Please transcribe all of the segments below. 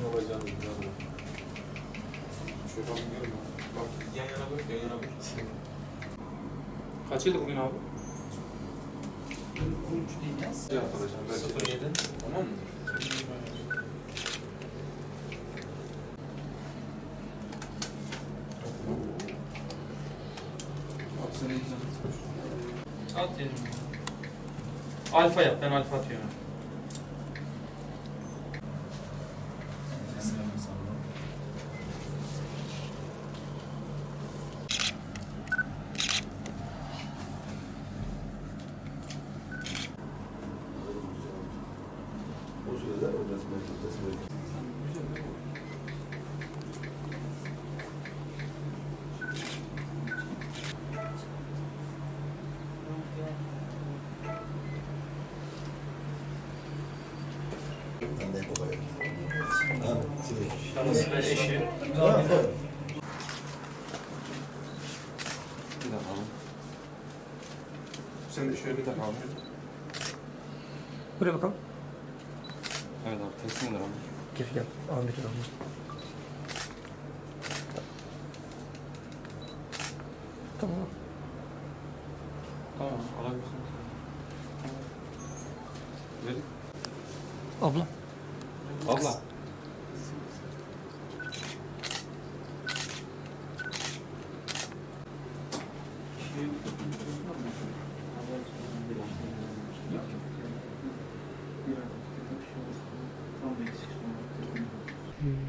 Ne olacağını bilmiyorum. Şuradan biliyorum. Bak yan yana bak, yan yana bak. Kaçıydı bugün abi? Cevap alacağım. Belki. 07. Tamam mı? Abi sen iyi At yerim. Alfa yap ben alfa atıyorum. O sürede o resmen teslim Ben de babaya. Ha. Şahıs ve eşi. Ha, bak. Bir dakika. Sen de şöyle bir dakika. Buraya bakalım. Evet abi teslim eder abi. Gel gel. Ahmet'in almış. Tamam. Tamam alabilirsin. Verin. Abla. Abla.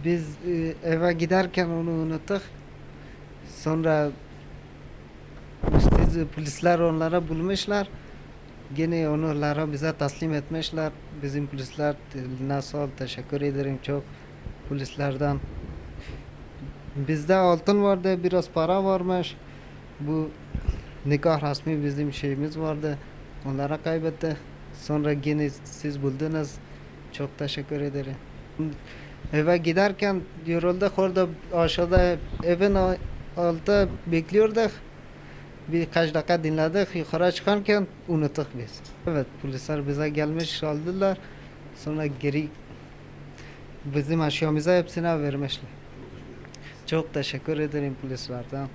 Biz e, eve giderken onu unuttuk. Sonra işte polisler onlara bulmuşlar. Gene onlara bize teslim etmişler. Bizim polisler nasıl teşekkür ederim çok polislerden. Bizde altın vardı, biraz para varmış. Bu nikah resmi bizim şeyimiz vardı. Onlara kaybettik. Sonra gene siz buldunuz. Çok teşekkür ederim. Eve giderken yorulduk orada aşağıda evin altı bekliyorduk. Birkaç dakika dinledik. Yukarı çıkarken unuttuk biz. Evet polisler bize gelmiş aldılar. Sonra geri bizim eşyamızı hepsine vermişler. Çok teşekkür ederim polislerden.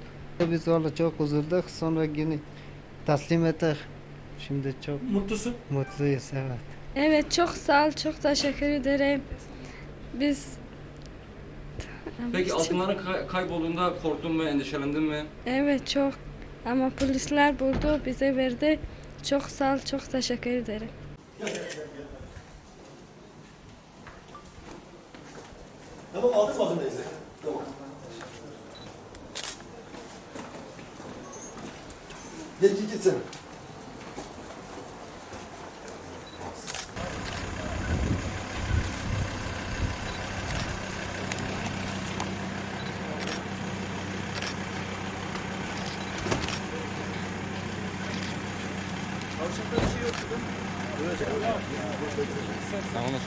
Biz orada çok üzüldük. Sonra yine teslim ettik. Şimdi çok Mutlusun. mutluyuz evet. Evet çok sağ ol, çok teşekkür ederim. Biz Peki altınların kay- kaybolduğunda korktun mu, endişelendin mi? Evet çok ama polisler buldu, bize verdi. Çok sağ ol, çok teşekkür ederim. Tamam aldın mı aldın neyse. Tamam. Gel git git sen. Tamam.